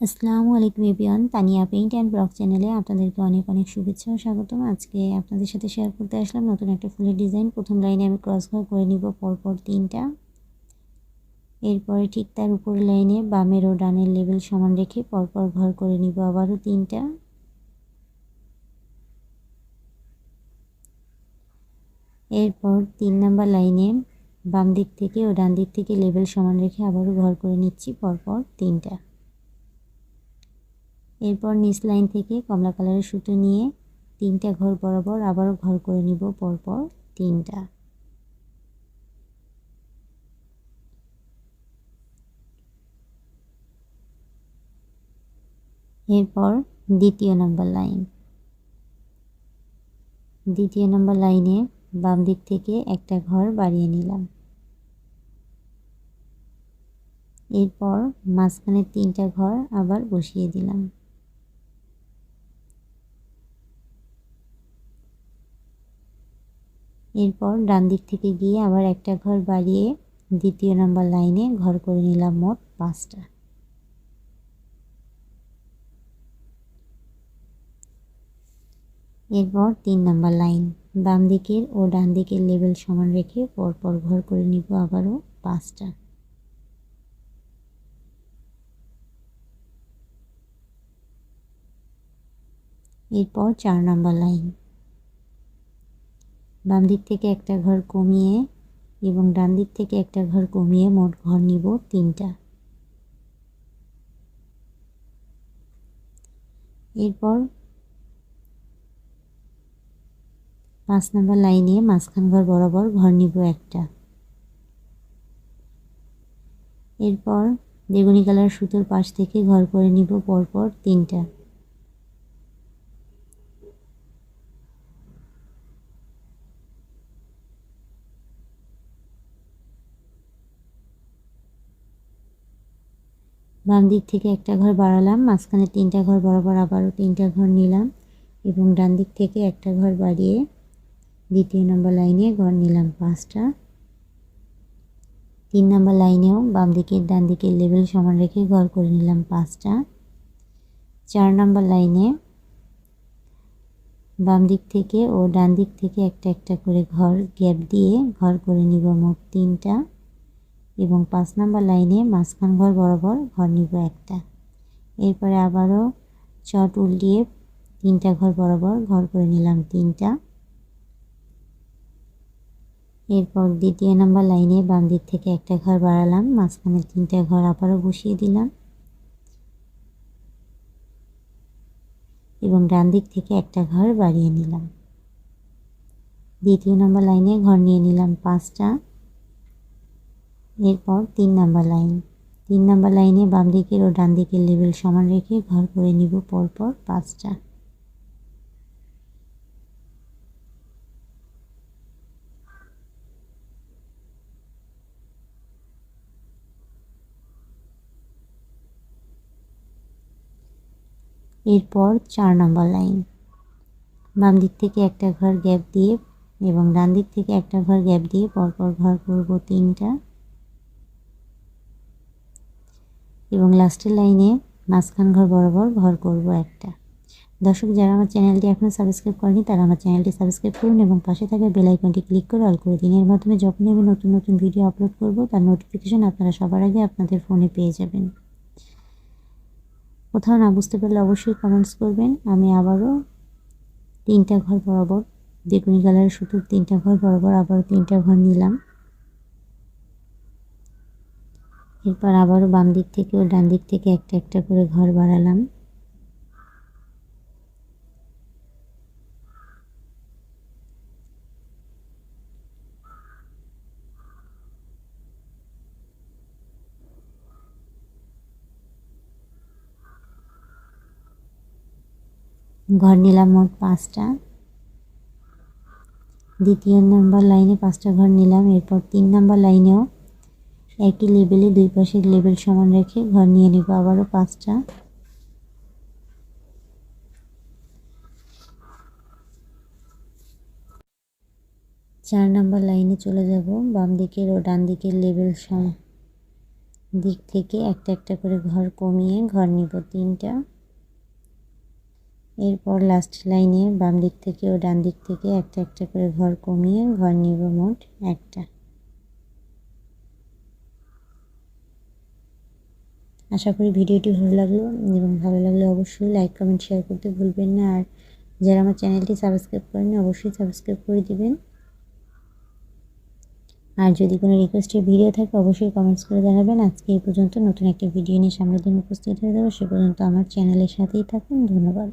আসসালামু আলাইকুম এভিয়ান তানিয়া পেইন্ট অ্যান্ড ব্লগ চ্যানেলে আপনাদেরকে অনেক অনেক শুভেচ্ছা ও স্বাগতম। আজকে আপনাদের সাথে শেয়ার করতে আসলাম নতুন একটা ফুলের ডিজাইন। প্রথম লাইনে আমি ক্রস ঘর করে নিব পরপর তিনটা। এরপরে ঠিক তার উপরের লাইনে বামের ও ডানের লেভেল সমান রেখে পরপর ঘর করে নিব আবারও তিনটা। এরপর তিন নাম্বার লাইনে বাম দিক থেকে ও ডান দিক থেকে লেভেল সমান রেখে আবারও ঘর করে নিচ্ছি পরপর তিনটা। এরপর নিচ লাইন থেকে কমলা কালারের সুতো নিয়ে তিনটা ঘর বরাবর আবারও ঘর করে নিব পরপর তিনটা। এরপর দ্বিতীয় নাম্বার লাইন। দ্বিতীয় নাম্বার লাইনে বাম দিক থেকে একটা ঘর বাড়িয়ে নিলাম। এরপর মাঝখানে তিনটা ঘর আবার বসিয়ে দিলাম। এরপর ডান দিক থেকে গিয়ে আবার একটা ঘর বাড়িয়ে দ্বিতীয় নম্বর লাইনে ঘর করে নিলাম মোট পাঁচটা। এরপর তিন নম্বর লাইন, বাম দিকের ও ডান দিকের লেভেল সমান রেখে পরপর ঘর করে নিব আবারও পাঁচটা। এরপর চার নম্বর লাইন বাম দিক থেকে একটা ঘর কমিয়ে এবং ডান দিক থেকে একটা ঘর কমিয়ে মোট ঘর নিব তিনটা। এরপর পাঁচ নম্বর লাইনে মাঝখান ঘর বরাবর ঘর নিব একটা। এরপর বেগুনি কালার সুতোর পাশ থেকে ঘর করে নিব পরপর তিনটা। বাম দিক থেকে একটা ঘর বাড়ালাম, মাঝখানে তিনটা ঘর বরাবর আবারও তিনটা ঘর নিলাম এবং ডান দিক থেকে একটা ঘর বাড়িয়ে দ্বিতীয় নম্বর লাইনে ঘর নিলাম পাঁচটা। তিন নম্বর লাইনেও বাম দিকের ডান দিকের লেভেল সমান রেখে ঘর করে নিলাম পাঁচটা। চার নম্বর লাইনে বাম দিক থেকে ও ডান দিক থেকে একটা একটা করে ঘর গ্যাপ দিয়ে ঘর করে নিব মোট তিনটা। এবং পাঁচ নাম্বার লাইনে মাঝখান ঘর বরাবর ঘর নিব একটা। এরপরে আবারও চট উল্টিয়ে তিনটা ঘর বরাবর ঘর করে নিলাম তিনটা। এরপর দ্বিতীয় নাম্বার লাইনে বাম দিক থেকে একটা ঘর বাড়ালাম, মাঝখানে তিনটা ঘর আবারও বসিয়ে দিলাম। এবং ডান দিক থেকে একটা ঘর বাড়িয়ে নিলাম। দ্বিতীয় নম্বর লাইনে ঘর নিয়ে নিলাম পাঁচটা। এরপর তিন নাম্বার লাইন। তিন নাম্বার লাইনে বাম দিকের ও ডান দিকের লেভেল সমান রেখে ঘর করে নিব পরপর পাঁচটা। এরপর চার নম্বর লাইন। বাম দিক থেকে একটা ঘর গ্যাপ দিয়ে এবং ডান দিক থেকে একটা ঘর গ্যাপ দিয়ে পরপর ঘর করব তিনটা। এবং লাস্টের লাইনে মাঝখান ঘর বরাবর ঘর করব একটা। দর্শক, যারা আমার চ্যানেলটি এখনও সাবস্ক্রাইব করেনি, তারা আমার চ্যানেলটি সাবস্ক্রাইব করুন এবং পাশে থাকা বেল আইকনটি ক্লিক করে অল করে দিন। এর মাধ্যমে যখনই আমি নতুন নতুন ভিডিও আপলোড করব, তার নোটিফিকেশান আপনারা সবার আগে আপনাদের ফোনে পেয়ে যাবেন। কোথাও না বুঝতে পারলে অবশ্যই কমেন্টস করবেন। আমি আবারও তিনটা ঘর বরাবর, বেগুনি কালারের সুতোর তিনটা ঘর বরাবর আবারও তিনটা ঘর নিলাম। এরপর আবারও বাম দিক থেকে ও ডান দিক থেকে একটা একটা করে ঘর বাড়ালাম ঘর নিলাম মোট পাঁচটা। দ্বিতীয় নম্বর লাইনে পাঁচটা ঘর নিলাম, এরপর তিন নম্বর লাইনেও একই লেবেলে দুই পাশের লেবেল সমান রেখে ঘর নিয়ে নেব। আবারও পাঁচটা। চার নাম্বার লাইনে চলে যাব। বাম দিকের ও ডান দিকের লেভেল দিক থেকে একটা একটা করে ঘর কমিয়ে ঘর নিব তিনটা। এরপর লাস্ট লাইনে বাম দিক থেকে ও ডান দিক থেকে একটা একটা করে ঘর কমিয়ে ঘর নিব মোট একটা। আশা করি ভিডিওটি ভালো লাগল এবং ভালো লাগলে অবশ্যই লাইক কমেন্ট শেয়ার করতে ভুলবেন না। আর যারা আমার চ্যানেলটি সাবস্ক্রাইব করেন অবশ্যই সাবস্ক্রাইব করে দিবেন। আর যদি কোনো রিকোয়েস্টের ভিডিও থাকে, অবশ্যই কমেন্টস করে জানাবেন। আজকে এই পর্যন্ত নতুন একটা ভিডিও নিয়ে সামনের দিন উপস্থিত হয়ে যাব। সে পর্যন্ত আমার চ্যানেলের সাথেই থাকুন। ধন্যবাদ।